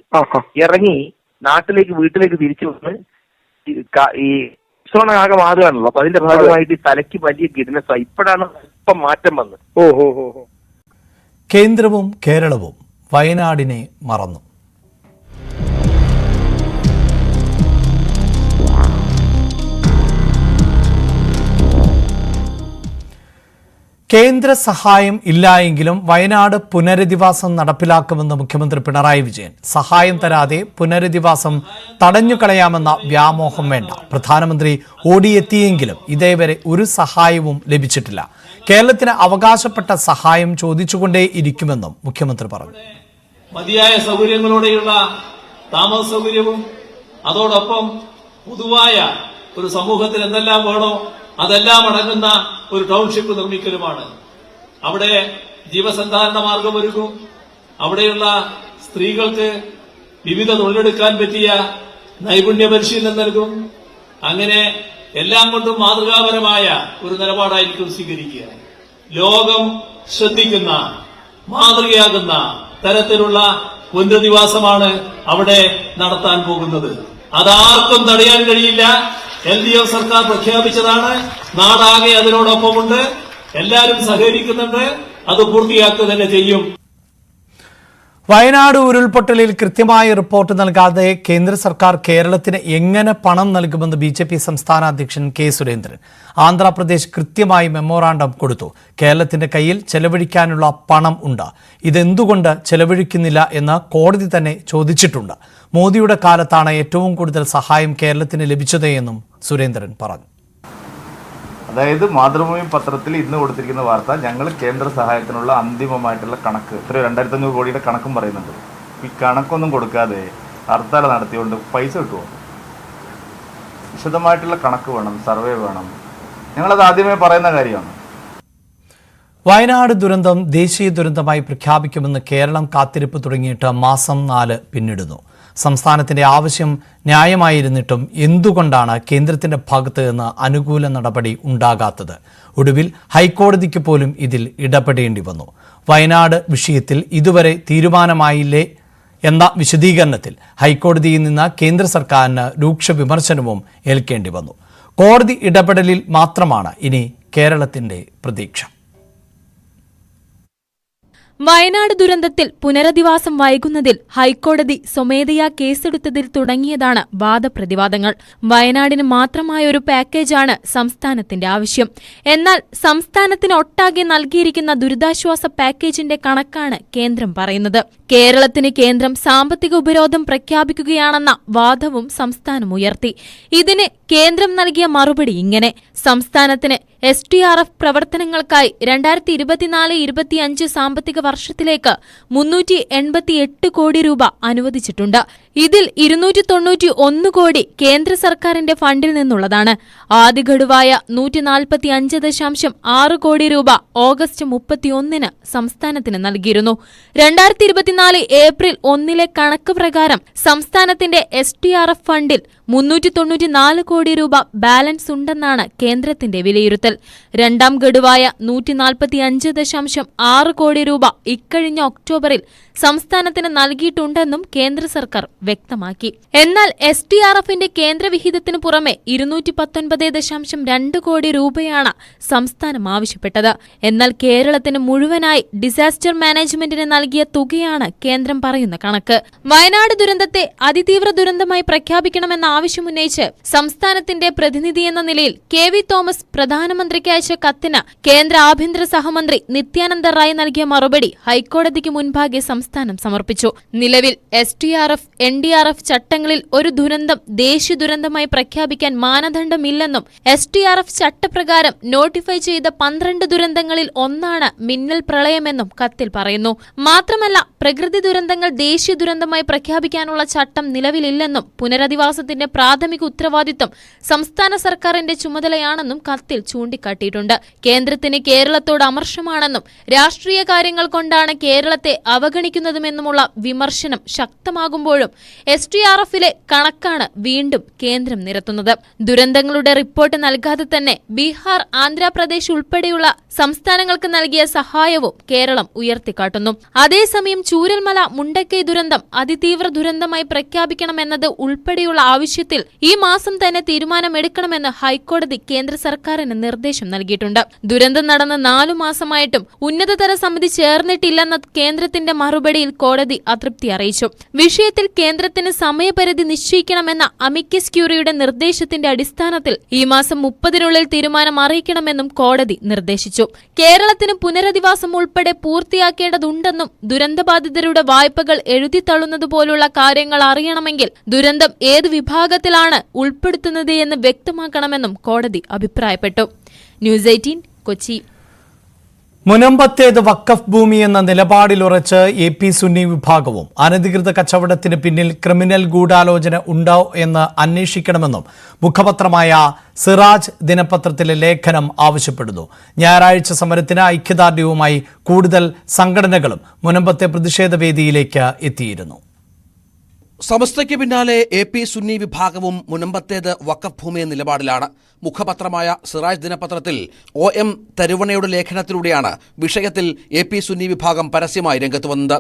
ഇറങ്ങി നാട്ടിലേക്ക് വീട്ടിലേക്ക് തിരിച്ചു വന്ന് ഈ സോണ ആകെ മാറുകയാണല്ലോ. അപ്പൊ അതിന്റെ ഭാഗമായിട്ട് തലയ്ക്ക് വലിയ ഗിഡ്നസ് ഇപ്പോഴാണ് ഇപ്പം മാറ്റം വന്നത്. കേന്ദ്രവും കേരളവും വയനാടിനെ മറന്നു. കേന്ദ്ര സഹായം ഇല്ലായെങ്കിലും വയനാട് പുനരധിവാസം നടപ്പിലാക്കുമെന്ന് മുഖ്യമന്ത്രി പിണറായി വിജയൻ. സഹായം തരാതെ പുനരധിവാസം തടഞ്ഞുകളയാമെന്ന വ്യാമോഹം വേണ്ട. പ്രധാനമന്ത്രി ഓടിയെത്തിയെങ്കിലും ഇതേവരെ ഒരു സഹായവും ലഭിച്ചിട്ടില്ല. കേരളത്തിന് അവകാശപ്പെട്ട സഹായം ചോദിച്ചുകൊണ്ടേ ഇരിക്കുമെന്നും മുഖ്യമന്ത്രി പറഞ്ഞു. മതിയായ സൗകര്യങ്ങളോടെയുള്ള താമസ സൗകര്യവും അതോടൊപ്പം പൊതുവായ ഒരു സമൂഹത്തിൽ എന്തെല്ലാം വേണോ അതെല്ലാം അടങ്ങുന്ന ഒരു ടൗൺഷിപ്പ് നിർമ്മിക്കലുമാണ്. അവിടെ ജീവസന്ധാരണ മാർഗമൊരുക്കും അവിടെയുള്ള സ്ത്രീകൾക്ക് വിവിധ തൊഴിലെടുക്കാൻ പറ്റിയ നൈപുണ്യ പരിശീലനം നൽകും. അങ്ങനെ എല്ലാം കൊണ്ടും മാതൃകാപരമായ ഒരു നിലപാടായിരിക്കും സ്വീകരിക്കുക. ലോകം ശ്രദ്ധിക്കുന്ന മാതൃകയാകുന്ന തരത്തിലുള്ള പുനരധിവാസമാണ് അവിടെ നടത്താൻ പോകുന്നത്. അതാർക്കും തടയാൻ കഴിയില്ല. എൽ ഡി എഫ് സർക്കാർ പ്രഖ്യാപിച്ചതാണ്. നാടാകെ അതിനോടൊപ്പമുണ്ട്. എല്ലാവരും സഹകരിക്കുന്നുണ്ട്. അത് പൂർത്തിയാക്കുക തന്നെ ചെയ്യും. വയനാട് ഉരുൾപൊട്ടലിൽ കൃത്യമായ റിപ്പോർട്ട് നൽകാതെ കേന്ദ്ര സർക്കാർ കേരളത്തിന് എങ്ങനെ പണം നൽകുമെന്ന് ബി ജെ പി സംസ്ഥാന അധ്യക്ഷൻ കെ സുരേന്ദ്രൻ ആന്ധ്രാപ്രദേശ് കൃത്യമായി മെമ്മോറാണ്ടം കൊടുത്തു. കേരളത്തിന്റെ കയ്യിൽ ചെലവഴിക്കാനുള്ള പണം ഉണ്ട്. ഇതെന്തുകൊണ്ട് ചെലവഴിക്കുന്നില്ല എന്ന് കോടതി തന്നെ ചോദിച്ചിട്ടുണ്ട്. മോദിയുടെ കാലത്താണ് ഏറ്റവും കൂടുതൽ സഹായം കേരളത്തിന് ലഭിച്ചത് എന്നും സുരേന്ദ്രൻ പറഞ്ഞു. അതായത് മാതൃഭൂമി പത്രത്തിൽ ഇന്ന് കൊടുത്തിരിക്കുന്ന വാർത്ത ഞങ്ങൾ കേന്ദ്ര സഹായത്തിനുള്ള അന്തിമമായിട്ടുള്ള കണക്ക് എത്ര രണ്ടായിരത്തി അഞ്ഞൂറ് കോടിയുടെ കണക്കും പറയുന്നുണ്ട്. ഈ കണക്കൊന്നും കൊടുക്കാതെ ഹർത്താൽ നടത്തിയോണ്ട് പൈസ കിട്ടുമോ വിശദമായിട്ടുള്ള കണക്ക് വേണം സർവേ വേണം. ഞങ്ങളത് ആദ്യമേ പറയുന്ന കാര്യമാണ്. വയനാട് ദുരന്തം ദേശീയ ദുരന്തമായി പ്രഖ്യാപിക്കുമെന്ന് കേരളം കാത്തിരിപ്പ് തുടങ്ങിയിട്ട് മാസം നാല് പിന്നിടുന്നു. സംസ്ഥാനത്തിന്റെ ആവശ്യം ന്യായമായിരുന്നിട്ടും എന്തുകൊണ്ടാണ് കേന്ദ്രത്തിന്റെ ഭാഗത്ത് നിന്ന് അനുകൂല നടപടി ഉണ്ടാകാത്തത്? ഒടുവിൽ ഹൈക്കോടതിക്ക് പോലും ഇതിൽ ഇടപെടേണ്ടി വന്നു. വയനാട് വിഷയത്തിൽ ഇതുവരെ തീരുമാനമായില്ലേ എന്ന വിശദീകരണത്തിൽ ഹൈക്കോടതിയിൽ നിന്ന് കേന്ദ്ര സർക്കാരിന് രൂക്ഷ വിമർശനവും ഏൽക്കേണ്ടി വന്നു. കോടതി ഇടപെടലിൽ മാത്രമാണ് ഇനി കേരളത്തിന്റെ പ്രതീക്ഷ. വയനാട് ദുരന്തത്തിൽ പുനരധിവാസം വൈകുന്നതിൽ ഹൈക്കോടതി സ്വമേധയാ കേസെടുത്തതിൽ തുടങ്ങിയതാണ് വാദപ്രതിവാദങ്ങൾ. വയനാടിന് മാത്രമായ ഒരു പാക്കേജാണ് സംസ്ഥാനത്തിന്റെ ആവശ്യം. എന്നാൽ സംസ്ഥാനത്തിന് ഒട്ടാകെ നൽകിയിരിക്കുന്ന ദുരിതാശ്വാസ പാക്കേജിന്റെ കണക്കാണ് കേന്ദ്രം പറയുന്നത്. കേരളത്തിന് കേന്ദ്രം സാമ്പത്തിക ഉപരോധം പ്രഖ്യാപിക്കുകയാണെന്ന വാദവും സംസ്ഥാനം ഉയർത്തി. ഇതിന് കേന്ദ്രം നൽകിയ മറുപടി ഇങ്ങനെ. സംസ്ഥാനത്തിന് എസ് ടി ആർ എഫ് പ്രവർത്തനങ്ങൾക്കായി രണ്ടായിരത്തി ഇരുപത്തിനാല് ഇരുപത്തിയഞ്ച് സാമ്പത്തിക വർഷത്തിലേക്ക് മുന്നൂറ്റി കോടി രൂപ അനുവദിച്ചിട്ടുണ്ട്. ഇതിൽ ഇരുന്നൂറ്റി തൊണ്ണൂറ്റി ഒന്ന് കോടി കേന്ദ്ര സർക്കാരിന്റെ ഫണ്ടിൽ നിന്നുള്ളതാണ്. ആദ്യ ഗഡുവായ നൂറ്റി നാൽപ്പത്തി അഞ്ച് ദശാംശം ആറ് കോടി രൂപ ഓഗസ്റ്റ് മുപ്പത്തിയൊന്നിന് സംസ്ഥാനത്തിന് നൽകിയിരുന്നു. രണ്ടായിരത്തി ഇരുപത്തിനാല് ഏപ്രിൽ ഒന്നിലെ കണക്ക് പ്രകാരം സംസ്ഥാനത്തിന്റെ എസ് ടി ആർ എഫ് ഫണ്ടിൽ മുന്നൂറ്റി തൊണ്ണൂറ്റി നാല് കോടി രൂപ ബാലൻസ് ഉണ്ടെന്നാണ് കേന്ദ്രത്തിന്റെ വിലയിരുത്തൽ. രണ്ടാം ഗഡുവായ നൂറ്റി നാൽപ്പത്തി അഞ്ച് ദശാംശം ആറ് കോടി രൂപ ഇക്കഴിഞ്ഞ ഒക്ടോബറിൽ സംസ്ഥാനത്തിന് നൽകിയിട്ടുണ്ടെന്നും കേന്ദ്ര സർക്കാർ വ്യക്തമാക്കി. എന്നാൽ എസ് ടി ആർ എഫിന്റെ കേന്ദ്രവിഹിതത്തിനു പുറമെ ഇരുന്നൂറ്റി പത്തൊൻപത് ദശാംശം രണ്ട് കോടി രൂപയാണ് സംസ്ഥാനം ആവശ്യപ്പെട്ടത്. എന്നാൽ കേരളത്തിന് മുഴുവനായി ഡിസാസ്റ്റർ മാനേജ്മെന്റിന് നൽകിയ തുകയാണ് കേന്ദ്രം പറയുന്ന കണക്ക്. വയനാട് ദുരന്തത്തെ അതിതീവ്ര ദുരന്തമായി പ്രഖ്യാപിക്കണമെന്ന ആവശ്യമുന്നയിച്ച് സംസ്ഥാനത്തിന്റെ പ്രതിനിധി എന്ന നിലയിൽ കെ വി തോമസ് പ്രധാനമന്ത്രിക്ക് അയച്ച കത്തിന് കേന്ദ്ര ആഭ്യന്തര സഹമന്ത്രി നിത്യാനന്ദ റായ് നൽകിയ മറുപടി ഹൈക്കോടതിക്ക് മുൻപാകെ സംസ്ഥാനം സമർപ്പിച്ചു. നിലവിൽ S T R F N D R F ചട്ടങ്ങളിൽ ഒരു ദുരന്തം ദേശീയ ദുരന്തമായി പ്രഖ്യാപിക്കാൻ മാനദണ്ഡമില്ലെന്നും എസ് ടി ആർ എഫ് ചട്ടപ്രകാരം നോട്ടിഫൈ ചെയ്ത പന്ത്രണ്ട് ദുരന്തങ്ങളിൽ ഒന്നാണ് മിന്നൽ പ്രളയമെന്നും കത്തിൽ പറയുന്നു. മാത്രമല്ല പ്രകൃതി ദുരന്തങ്ങൾ ദേശീയ ദുരന്തമായി പ്രഖ്യാപിക്കാനുള്ള ചട്ടം നിലവിലില്ലെന്നും പുനരധിവാസത്തിന്റെ പ്രാഥമിക ഉത്തരവാദിത്തം സംസ്ഥാന സർക്കാരിന്റെ ചുമതലയാണെന്നും കത്തിൽ ചൂണ്ടിക്കാട്ടിയിട്ടുണ്ട്. കേന്ദ്രത്തിന് കേരളത്തോട് അമർഷമാണെന്നും രാഷ്ട്രീയ കാര്യങ്ങൾ കൊണ്ടാണ് കേരളത്തെ അവഗണിക്കുന്നതുമെന്നുമുള്ള വിമർശനം ശക്തമാകുമ്പോഴും എസ് ടി ആർ എഫിലെ കണക്കാണ് വീണ്ടും കേന്ദ്രം നിരത്തുന്നത്. ദുരന്തങ്ങളുടെ റിപ്പോർട്ട് നൽകാതെ തന്നെ ബീഹാർ ആന്ധ്രാപ്രദേശ് ഉൾപ്പെടെയുള്ള സംസ്ഥാനങ്ങൾക്ക് നൽകിയ സഹായവും കേരളം ഉയർത്തിക്കാട്ടുന്നു. അതേസമയം ചൂരൽമല മുണ്ടക്കൈ ദുരന്തം അതിതീവ്ര ദുരന്തമായി പ്രഖ്യാപിക്കണമെന്നത് ഉൾപ്പെടെയുള്ള ആവശ്യത്തിൽ ഈ മാസം തന്നെ തീരുമാനമെടുക്കണമെന്ന് ഹൈക്കോടതി കേന്ദ്ര സർക്കാരിന് നിർദ്ദേശം നൽകിയിട്ടുണ്ട്. ദുരന്തം നടന്ന നാലു മാസമായിട്ടും ഉന്നതതല സമിതി ചേർന്നിട്ടില്ലെന്ന കേന്ദ്രത്തിന്റെ മറുപടിയിൽ കോടതി അതൃപ്തി അറിയിച്ചു. വിഷയത്തിൽ കേന്ദ്രത്തിന് സമയപരിധി നിശ്ചയിക്കണമെന്ന അമിക്കസ് ക്യൂറിയുടെ നിർദ്ദേശത്തിന്റെ അടിസ്ഥാനത്തിൽ ഈ മാസം മുപ്പതിനുള്ളിൽ തീരുമാനം അറിയിക്കണമെന്നും കോടതി നിർദ്ദേശിച്ചു. കേരളത്തിന് പുനരധിവാസം ഉൾപ്പെടെ പൂർത്തിയാക്കേണ്ടതുണ്ടെന്നും ദുരന്തബാധിതരുടെ വായ്പകൾ എഴുതിത്തള്ളുന്നതുപോലുള്ള കാര്യങ്ങൾ അറിയണമെങ്കിൽ ദുരന്തം ഏത് വിഭാഗത്തിലാണ് ഉൾപ്പെടുത്തുന്നത് എന്ന് വ്യക്തമാക്കണമെന്നും കോടതി അഭിപ്രായപ്പെട്ടു. News eighteen Kochi. മുനമ്പത്തേത് വക്കഫ് ഭൂമി എന്ന നിലപാടിലുറച്ച് എ പി സുന്നി വിഭാഗവും അനധികൃത കച്ചവടത്തിന് പിന്നിൽ ക്രിമിനൽ ഗൂഢാലോചന ഉണ്ടോ എന്ന് അന്വേഷിക്കണമെന്നും മുഖപത്രമായ സിറാജ് ദിനപത്രത്തിലെ ലേഖനം ആവശ്യപ്പെടുന്നു. ഞായറാഴ്ച സമരത്തിന് ഐക്യദാർഢ്യവുമായി കൂടുതൽ സംഘടനകളും മുനമ്പത്തെ പ്രതിഷേധ വേദിയിലേക്ക് എത്തിയിരുന്നു. സമസ്തയ്ക്ക് പിന്നാലെ എ പി സുന്നി വിഭാഗവും മുനമ്പത്തേത് വക്കഫ് ഭൂമി നിലപാടിലാണ്. മുഖപത്രമായ സിറാജ് ദിനപത്രത്തിൽ ഒ എം തരുവണയുടെ ലേഖനത്തിലൂടെയാണ് വിഷയത്തിൽ എ പി സുന്നി വിഭാഗം പരസ്യമായി രംഗത്ത് വന്നത്.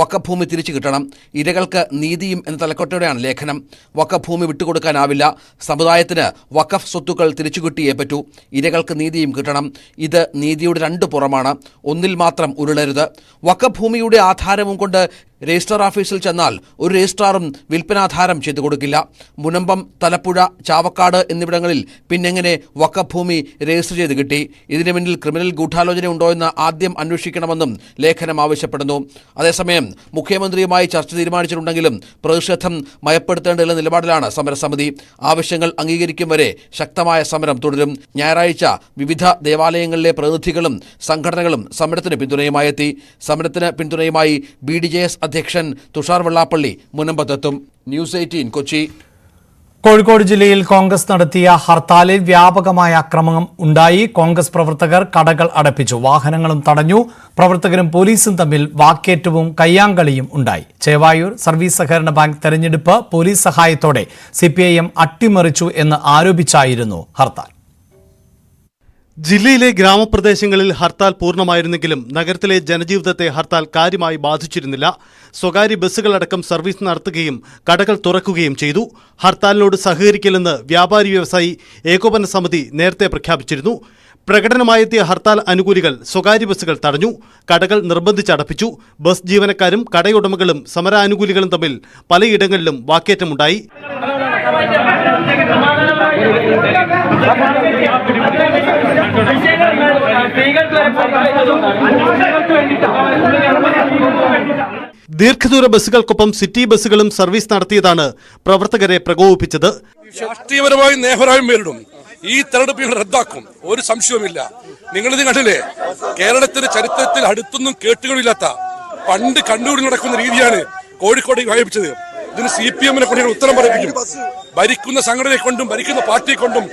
വക്കഫ് ഭൂമി തിരിച്ചു കിട്ടണം ഇരകൾക്ക് നീതിയും എന്ന തലക്കെട്ടോടെയാണ് ലേഖനം. വക്കഫ് ഭൂമി വിട്ടുകൊടുക്കാനാവില്ല സമുദായത്തിന് വക്കഫ് സ്വത്തുക്കൾ തിരിച്ചു കിട്ടിയേ പറ്റൂ. ഇരകൾക്ക് നീതിയും കിട്ടണം ഇത് നീതിയുടെ രണ്ട് പുറമാണ് ഒന്നിൽ മാത്രം ഉരുളരുത്. വക്കഫ് ഭൂമിയുടെ ആധാരവും കൊണ്ട് രജിസ്ട്രാർ ഓഫീസിൽ ചെന്നാൽ ഒരു രജിസ്ട്രാറും വിൽപ്പനാധാരം ചെയ്തു കൊടുക്കില്ല മുനമ്പം തലപ്പുഴ ചാവക്കാട് എന്നിവിടങ്ങളിൽ പിന്നെങ്ങനെ വക്കഭൂമി രജിസ്റ്റർ ചെയ്ത് കിട്ടി. ഇതിനു പിന്നിൽ ക്രിമിനൽ ഗൂഢാലോചന എന്ന് ആദ്യം അന്വേഷിക്കണമെന്നും ലേഖനം ആവശ്യപ്പെടുന്നു. അതേസമയം മുഖ്യമന്ത്രിയുമായി ചർച്ച തീരുമാനിച്ചിട്ടുണ്ടെങ്കിലും പ്രതിഷേധം മയപ്പെടുത്തേണ്ടതില്ല നിലപാടിലാണ് സമരസമിതി. ആവശ്യങ്ങൾ അംഗീകരിക്കും വരെ ശക്തമായ സമരം തുടരും. ഞായറാഴ്ച വിവിധ ദേവാലയങ്ങളിലെ പ്രതിനിധികളും സംഘടനകളും സമരത്തിന് പിന്തുണയുമായി എത്തി. സമരത്തിന് പിന്തുണയുമായി ബി ഡി ജെ എസ് അധ്യക്ഷൻ Thushar Vellappally മുനമ്പത്തെത്തും. News eighteen Kochi. Kozhikode ജില്ലയിൽ കോൺഗ്രസ് നടത്തിയ ഹർത്താലിൽ വ്യാപകമായ അക്രമം ഉണ്ടായി. കോൺഗ്രസ് പ്രവർത്തകർ കടകൾ അടപ്പിച്ചു വാഹനങ്ങളും തടഞ്ഞു. പ്രവർത്തകരും പോലീസും തമ്മിൽ വാക്കേറ്റവും കയ്യാങ്കളിയും ഉണ്ടായി. ചേവായൂർ സർവീസ് സഹകരണ ബാങ്ക് തെരഞ്ഞെടുപ്പ് പോലീസ് സഹായത്തോടെ സിപിഐഎം അട്ടിമറിച്ചു എന്ന് ആരോപിച്ചായിരുന്നു ഹർത്താൽ. ജില്ലയിലെ ഗ്രാമപ്രദേശങ്ങളിൽ ഹർത്താൽ പൂർണമായിരുന്നെങ്കിലും നഗരത്തിലെ ജനജീവിതത്തെ ഹർത്താൽ കാര്യമായി ബാധിച്ചിരുന്നില്ല സ്വകാര്യ ബസ്സുകളടക്കം സർവീസ് നടത്തുകയും കടകൾ തുറക്കുകയും ചെയ്തു ഹർത്താലിനോട് സഹകരിക്കില്ലെന്ന് വ്യാപാരി വ്യവസായി ഏകോപന സമിതി നേരത്തെ പ്രഖ്യാപിച്ചിരുന്നു പ്രകടനമായെത്തിയ ഹർത്താൽ അനുകൂലികൾ സ്വകാര്യ ബസ്സുകൾ തടഞ്ഞു കടകൾ നിർബന്ധിച്ചടപ്പിച്ചു ബസ് ജീവനക്കാരും കടയുടമകളും സമരാനുകൂലികളും തമ്മിൽ പലയിടങ്ങളിലും വാക്കേറ്റമുണ്ടായി ദീർഘദൂര ബസ്സുകൾക്കൊപ്പം സിറ്റി ബസ്സുകളും സർവീസ് നടത്തിയതാണ് പ്രവർത്തകരെ പ്രകോപിപ്പിച്ചത്. രാഷ്ട്രീയപരമായി നേഹരായും നേരിടും ഈ തെരഞ്ഞെടുപ്പ് ഞങ്ങൾ റദ്ദാക്കും. ഒരു സംശയവുമില്ല. നിങ്ങളിത് കണ്ടില്ലേ? കേരളത്തിന്റെ ചരിത്രത്തിൽ അടുത്തൊന്നും കേട്ടുകളില്ലാത്ത പണ്ട് കണ്ണൂരിൽ നടക്കുന്ന രീതിയാണ് കോഴിക്കോട് വായിപ്പിച്ചത്. ഇതിന് സി പി എമ്മിനെ കൊണ്ട് ഉത്തരം പറയിപ്പിക്കും. ഭരിക്കുന്ന സംഘടനയെ കൊണ്ടും ഭരിക്കുന്ന പാർട്ടിയെ കൊണ്ടും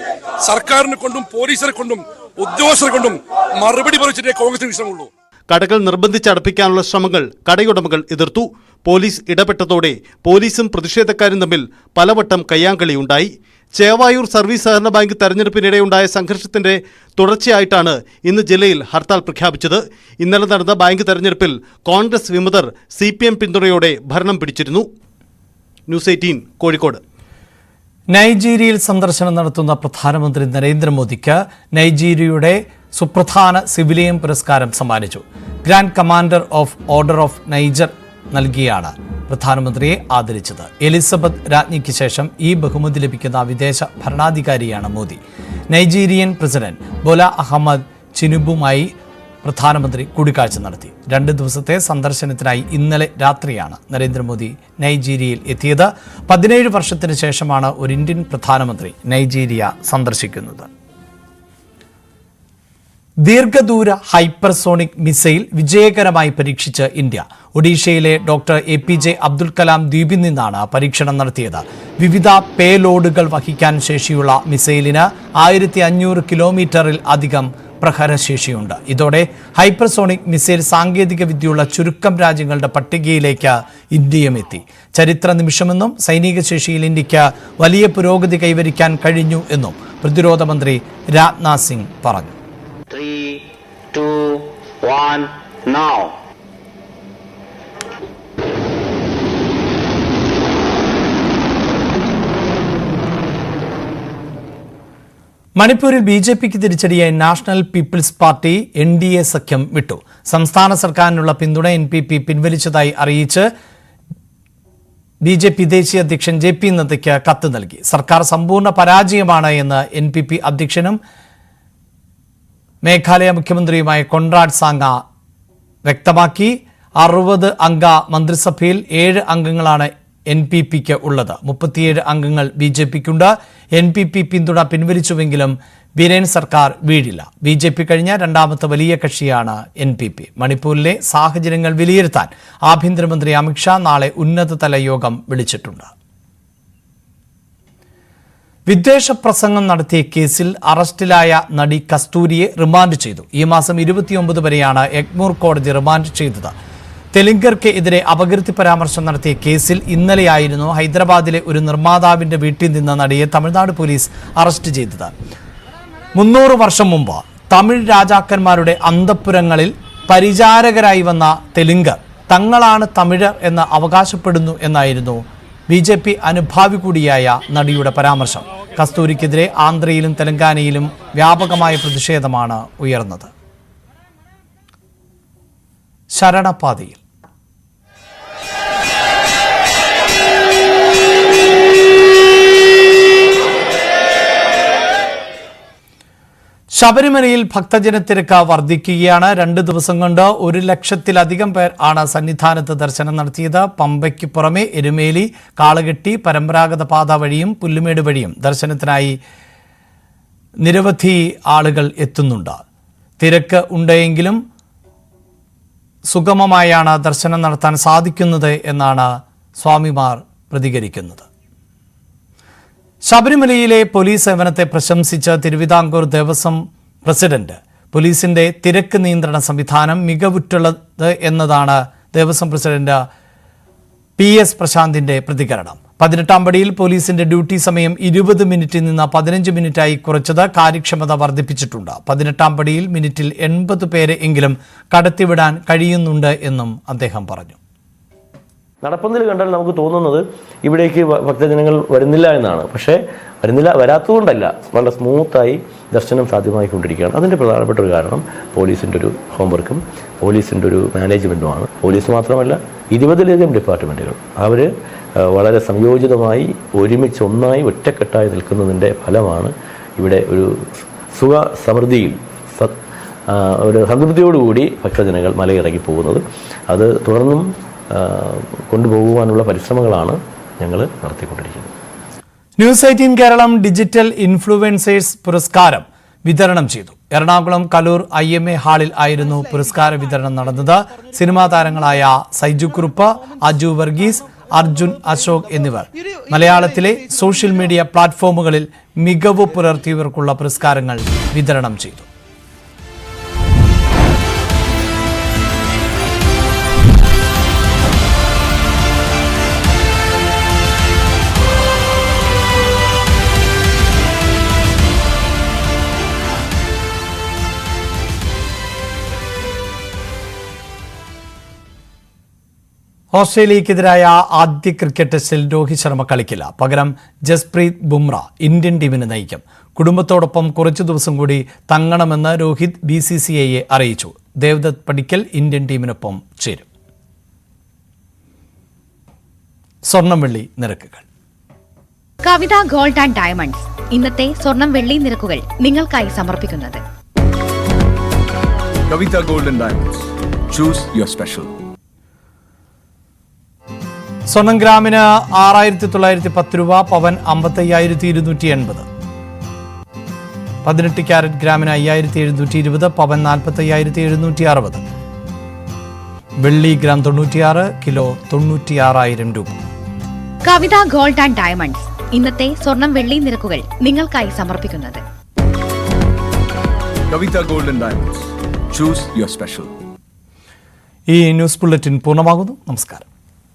സർക്കാരിനെ കൊണ്ടും പോലീസിനെ കൊണ്ടും ഉദ്യോഗസ്ഥരെ കൊണ്ടും മറുപടി പറിച്ചിട്ടേ കോൺഗ്രസിന് വിഷയമുള്ളൂ കടകൾ നിർബന്ധിച്ചടപ്പിക്കാനുള്ള ശ്രമങ്ങൾ കടയുടമകൾ എതിർത്തു. പോലീസ് ഇടപെട്ടതോടെ പോലീസും പ്രതിഷേധക്കാരും തമ്മിൽ പലവട്ടം കയ്യാങ്കളിയുണ്ടായി. ചേവായൂർ സർവീസ് സഹകരണ ബാങ്ക് തെരഞ്ഞെടുപ്പിനിടെയുണ്ടായ സംഘർഷത്തിന്റെ തുടർച്ചയായിട്ടാണ് ഇന്ന് ജില്ലയിൽ ഹർത്താൽ പ്രഖ്യാപിച്ചത്. ഇന്നലെ നടന്ന ബാങ്ക് തെരഞ്ഞെടുപ്പിൽ കോൺഗ്രസ് വിമതർ സി പിന്തുണയോടെ ഭരണം പിടിച്ചിരുന്നു. News eighteen Kozhikode. നൈജീരിയയിൽ സന്ദർശനം നടത്തുന്ന പ്രധാനമന്ത്രി നരേന്ദ്രമോദിക്ക് നൈജീരിയയുടെ സുപ്രധാന സിവിലിയൻ പുരസ്കാരം സമ്മാനിച്ചു. Grand commander of order of Niger നൽകിയാണ് പ്രധാനമന്ത്രിയെ ആദരിച്ചത്. എലിസബത്ത് രാജ്ഞിക്ക് ശേഷം ഈ ബഹുമതി ലഭിക്കുന്ന വിദേശ ഭരണാധികാരിയാണ് Modi. Nigerian president Bola Ahmed ചിനുബുമായി പ്രധാനമന്ത്രി കൂടിക്കാഴ്ച നടത്തി. രണ്ട് ദിവസത്തെ സന്ദർശനത്തിനായി ഇന്നലെ രാത്രിയാണ് നരേന്ദ്രമോദി നൈജീരിയയിൽ എത്തിയത്. പതിനേഴ് വർഷത്തിന് ശേഷമാണ് ഒരു ഇന്ത്യൻ പ്രധാനമന്ത്രി നൈജീരിയ സന്ദർശിക്കുന്നത്. ദീർഘദൂര ഹൈപ്പർസോണിക് മിസൈൽ വിജയകരമായി പരീക്ഷിച്ച് ഇന്ത്യ. ഒഡീഷയിലെ doctor A P J Abdul Kalam ദ്വീപിൽ നിന്നാണ് പരീക്ഷണം നടത്തിയത്. വിവിധ പേലോഡുകൾ വഹിക്കാൻ ശേഷിയുള്ള മിസൈലിന് ആയിരത്തി അഞ്ഞൂറ് കിലോമീറ്ററിൽ അധികം പ്രഹരശേഷിയുണ്ട്. ഇതോടെ ഹൈപ്പർസോണിക് മിസൈൽ സാങ്കേതിക വിദ്യയുള്ള ചുരുക്കം രാജ്യങ്ങളുടെ പട്ടികയിലേക്ക് ഇന്ത്യയും എത്തി. ചരിത്ര നിമിഷമെന്നും സൈനിക ശേഷിയിൽ ഇന്ത്യയ്ക്ക് വലിയ പുരോഗതി കൈവരിക്കാൻ കഴിഞ്ഞു എന്നും പ്രതിരോധ മന്ത്രി രാജ്നാഥ് സിംഗ് പറഞ്ഞു. Three two one now. മണിപ്പൂരിൽ ബി ജെ പിക്ക് തിരിച്ചടിയായി National People's Party N D A സഖ്യം വിട്ടു. സംസ്ഥാന സർക്കാരിനുള്ള പിന്തുണ എൻ പി പി പിൻവലിച്ചതായി അറിയിച്ച് ബി ജെ പി ദേശീയ അധ്യക്ഷൻ ജെ പി നദ്ദയ്ക്ക് കത്ത് നൽകി. സർക്കാർ സമ്പൂർണ പരാജയമാണ് എന്ന് എൻ പി പി അധ്യക്ഷനും മേഘാലയ മുഖ്യമന്ത്രിയുമായ കൊൺറാഡ് സാങ്ക വ്യക്തമാക്കി. അറുപത് അംഗ മന്ത്രിസഭയിൽ ഏഴ് അംഗങ്ങളാണ് എൻ പി പിക്ക് ഉള്ളത്. മുപ്പത്തിയേഴ് അംഗങ്ങൾ ബി ജെ പിക്കുണ്ട്. എൻ പി പി പിന്തുണ പിൻവലിച്ചുവെങ്കിലും ബിരേൻ സർക്കാർ വീഴില്ല. ബി ജെ പി കഴിഞ്ഞ രണ്ടാമത്തെ വലിയ കക്ഷിയാണ് എൻ പി പി മണിപ്പൂരിലെ സാഹചര്യങ്ങൾ വിലയിരുത്താൻ ആഭ്യന്തരമന്ത്രി അമിത്ഷാ നാളെ ഉന്നതതല യോഗം വിളിച്ചിട്ടുണ്ട്. വിദ്വേഷ പ്രസംഗം നടത്തിയ കേസിൽ അറസ്റ്റിലായ നടി കസ്തൂരിയെ റിമാൻഡ് ചെയ്തു. ഈ മാസം ഇരുപത്തിയൊമ്പത് വരെയാണ് എഗ്മൂർ കോടതി റിമാൻഡ് ചെയ്തത്. തെലുങ്കർക്ക് എതിരെ അപകീർത്തി പരാമർശം നടത്തിയ കേസിൽ ഇന്നലെയായിരുന്നു ഹൈദരാബാദിലെ ഒരു നിർമ്മാതാവിന്റെ വീട്ടിൽ നിന്ന നടിയെ തമിഴ്നാട് പോലീസ് അറസ്റ്റ് ചെയ്തത്. മുന്നൂറ് വർഷം മുമ്പ് തമിഴ് രാജാക്കന്മാരുടെ അന്തപ്പുരങ്ങളിൽ പരിചാരകരായി വന്ന തെലുങ്കർ തങ്ങളാണ് തമിഴർ എന്ന് അവകാശപ്പെടുന്നു എന്നായിരുന്നു ബി ജെ പി അനുഭാവി കൂടിയായ നടിയുടെ പരാമർശം. കസ്തൂരിക്കെതിരെ ആന്ധ്രയിലും തെലങ്കാനയിലും വ്യാപകമായ പ്രതിഷേധമാണ് ഉയർന്നത്. ശരണപാതയിൽ ശബരിമലയിൽ ഭക്തജനത്തിരക്ക് വർദ്ധിക്കുകയാണ്. രണ്ട് ദിവസം കൊണ്ട് ഒരു ലക്ഷത്തിലധികം പേർ ആണ് സന്നിധാനത്ത് ദർശനം നടത്തിയത്. പമ്പയ്ക്ക് പുറമെ എരുമേലി കാളകെട്ടി പരമ്പരാഗത പാത വഴിയും പുല്ലുമേട് വഴിയും ദർശനത്തിനായി നിരവധി ആളുകൾ എത്തുന്നുണ്ട്. തിരക്ക് ഉണ്ടെങ്കിലും സുഗമമായാണ് ദർശനം നടത്താൻ സാധിക്കുന്നത് എന്നാണ് സ്വാമിമാർ പ്രതികരിക്കുന്നത്. ശബരിമലയിലെ പോലീസ് സേവനത്തെ പ്രശംസിച്ച തിരുവിതാംകൂർ ദേവസ്വം പ്രസിഡന്റ് പോലീസിന്റെ തിരക്ക് നിയന്ത്രണ സംവിധാനം മികവുറ്റുള്ളത് എന്നതാണ് ദേവസ്വം പ്രസിഡന്റ് പി എസ് പ്രശാന്തിന്റെ പ്രതികരണം. പതിനെട്ടാം പടിയിൽ പോലീസിന്റെ ഡ്യൂട്ടി സമയം ഇരുപത് മിനിറ്റിൽ നിന്ന് പതിനഞ്ച് മിനിറ്റായി കുറച്ചത് കാര്യക്ഷമത വർദ്ധിപ്പിച്ചിട്ടുണ്ട്. പതിനെട്ടാം പടിയിൽ മിനിറ്റിൽ എൺപത് പേരെ എങ്കിലും കടത്തിവിടാൻ കഴിയുന്നുണ്ട് എന്നും അദ്ദേഹം പറഞ്ഞു. നടപ്പന്തൽ കണ്ടാൽ നമുക്ക് തോന്നുന്നത് ഇവിടേക്ക് ഭക്തജനങ്ങൾ വരുന്നില്ല എന്നാണ്. പക്ഷേ വരുന്നില്ല വരാത്തതുകൊണ്ടല്ല വളരെ സ്മൂത്തായി ദർശനം സാധ്യമായിക്കൊണ്ടിരിക്കുകയാണ്. അതിന്റെ പ്രധാനപ്പെട്ട ഒരു കാരണം പോലീസിന്റെ ഒരു ഹോംവർക്കും പോലീസിന്റെ ഒരു മാനേജ്മെന്റുമാണ് പോലീസ് മാത്രമല്ല ഇരുപതിലധികം ഡിപ്പാർട്ട്മെന്റുകൾ അവർ വളരെ സംയോജിതമായി ഒരുമിച്ച് ഒന്നായി ഒറ്റക്കെട്ടായി നിൽക്കുന്നതിന്റെ ഫലമാണ് ഇവിടെ ഒരു സുഖ സമൃദ്ധിയിൽ ഒരു സംതൃപ്തിയോടുകൂടി ഭക്തജനങ്ങൾ മലയിറങ്ങി പോകുന്നത്. അത് തുടർന്നും കൊണ്ടുപോകുവാനുള്ള പരിശ്രമങ്ങളാണ് ഞങ്ങൾ നടത്തിക്കൊണ്ടിരിക്കുന്നത്. News eighteen Keralam digital influencers പുരസ്കാരം വിതരണം ചെയ്തു. Ernakulam Kaloor I M A ഹാളിൽ ആയിരുന്നു പുരസ്കാര വിതരണം നടന്നത്. സിനിമാ താരങ്ങളായ സൈജു കുറുപ്പ് അജു വർഗീസ് അർജുൻ അശോക് എന്നിവർ. മലയാളത്തിലെ സോഷ്യൽ മീഡിയ പ്ലാറ്റ്ഫോമുകളിൽ മികവ് പുലർത്തിയവർക്കുള്ള പുരസ്കാരങ്ങൾ വിതരണം ചെയ്തു. ഓസ്ട്രേലിയക്കെതിരായ ആദ്യ ക്രിക്കറ്റ് ടെസ്റ്റിൽ രോഹിത് ശർമ്മ കളിക്കില്ല. പകരം ജസ്പ്രീത് ബുംറ ഇന്ത്യൻ ടീമിനെ നയിക്കും. കുടുംബത്തോടൊപ്പം കുറച്ചു ദിവസം കൂടി തങ്ങണമെന്ന് രോഹിത് ബി സി സി ഐയെ അറിയിച്ചു. ദേവദത്ത് പടിക്കൽ ഇന്ത്യൻ ടീമിനൊപ്പം ചേരും. സ്വർണം വെള്ളി നിരക്കുകൾ. Kavitha gold and diamonds. ഇന്നത്തെ സ്വർണം വെള്ളി നിരക്കുകൾ നിങ്ങൾക്കായി സമർപ്പിക്കുന്നത്. Kavitha gold and diamonds. Choose your special. സ്വർണം ഗ്രാമിന് ആറായിരത്തി തൊള്ളായിരത്തി പത്ത് രൂപ പവൻ അമ്പത്തി അയ്യായിരത്തി ഇരുന്നൂറ്റി എൺപത് പതിനെട്ട് ക്യാരറ്റ് ഗ്രാമിന് അയ്യായിരത്തി എഴുന്നൂറ്റി ഇരുപത് പവൻ നാൽപ്പത്തി അയ്യായിരത്തി എഴുന്നൂറ്റി അറുപത് വെള്ളി ഗ്രാം തൊണ്ണൂറ്റിയാറ് കിലോ തൊണ്ണൂറ്റിയാറായിരം രൂപ. Kavitha gold and diamonds. ഇന്നത്തെ സ്വർണം വെള്ളി നിരക്കുകൾ നിങ്ങൾക്കായി സമർപ്പിക്കുന്നത്. Kavitha Gold and Diamonds. Choose your special. ഈ ന്യൂസ് ബുള്ളറ്റിൻ പൂർണമാകുന്നു. നമസ്കാരം.